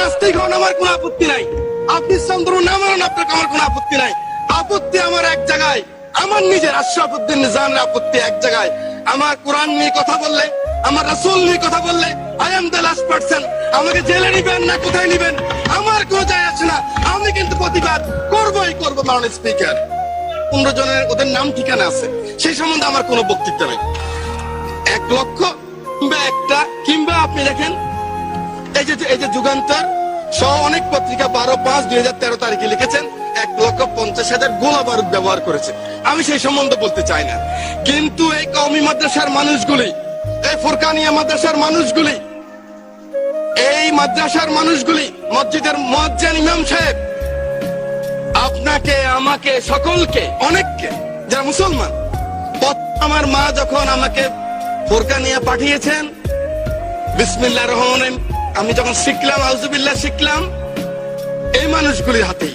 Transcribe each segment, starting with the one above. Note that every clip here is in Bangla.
নাস্তিক হন আমার কোনো আপত্তি নাই। আপনি ইসলাম ধর্ম না মানেন আপনার আমার কোনো আপত্তি নাই। আপত্তি আমার এক জায়গায়। আমার নিজের আশরাফুদ্দিন নিজামের আপত্তি এক জায়গায়। আমার কোরআন নিয়ে কথা বললে, আমার রাসূল নিয়ে কথা বললে I am the last person আমাকে জেলে নিবেন না, কোথায় নিবেন? আমার কোনো যায় আসে না। আমি কিন্তু প্রতিবাদ করবই করব মাননীয় স্পিকার। পনেরো জনের ওদের নাম ঠিকানা আছে। সেই সম্বন্ধে আমার কোনো বক্তৃতা নেই। এক লক্ষ কিংবা একটা, কিংবা আপনি দেখেন এই যে এই যে যুগান্তর সহ অনেক পত্রিকা বারো পাঁচ দুই হাজার তেরো তারিখে লিখেছেন এক লক্ষ পঞ্চাশ হাজার গোলা বারুদ ব্যবহার করেছে। আমি সেই সম্বন্ধে বলতে চাই না। কিন্তু এই কওমি মাদ্রাসার মানুষগুলি এই ফুরকানিয়া মাদ্রাসার মানুষগুলি এই মাদ্রাসার মানুষগুলি মসজিদের মজ্জান ইমাম সাহেব আপনাকে আমাকে সকলকে অনেককে যারা মুসলমান আমার মা যখন আমাকে বোরকা নিয়ে পাঠিয়েছেন বিসমিল্লাহ রহমান রহিম, আমি যখন শিখলাম আউজুবিল্লাহ শিখলাম, এই মানুষগুলির হাতেই।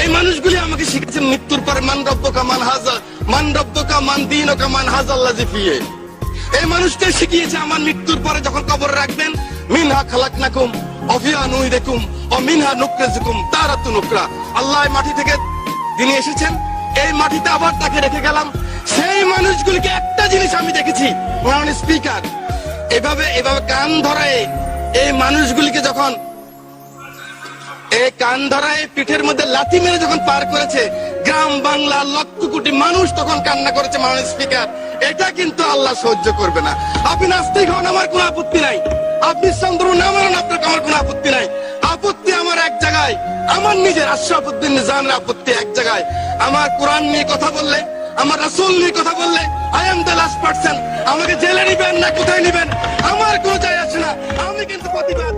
এই মানুষগুলি আমাকে শিখেছেন মৃত্যুর পর, মান মান হাজা মান মান দিন মান হাজাল্লাহ জিফিয়ে এই মানুষটা শিখিয়েছে আমার মৃত্যুর পরে যখন কবর রাখবেন, মিনহা খালাক নাকুম অফিয়া নুই দেখুম ও মিনহা নুকরেজুকুম, তারাতু নুকরা। আল্লাহ মাটি থেকে তিনি এসেছেন, এই মাটিতে আবার তাকে রেখে গেলাম। সেই মানুষগুলিকে একটা জিনিস আমি দেখেছি স্পিকার এভাবে এভাবে কান ধরায় এই মানুষগুলিকে যখন এই কান ধরায় পিঠের মধ্যে লাথি মেরে যখন পার করেছে, গ্রাম বাংলা লক্ষ কোটি মানুষ তখন কান্না করেছে মাননীয় স্পিকার। এটা কিন্তু আল্লাহ সহ্য করবে না। আপনি নাস্তিক হন, আমার কোনো আপত্তি নাই। আপনি ধর্ম না মানেন আপনার আমার কোনো আপত্তি নাই। আপত্তি আমার এক জায়গায়, আমার নিজের আশরাফুদ্দিন নিজামের আপত্তি এক জায়গায়। আমার কোরআন নিয়ে কথা বললে, আমার রাসুল নিয়ে কথা বললে I am the last person আমাকে জেলে নিবেন না, কোথায় নিবেন? আমার কোনো যায় আসে না আমি কিন্তু প্রতিবাদ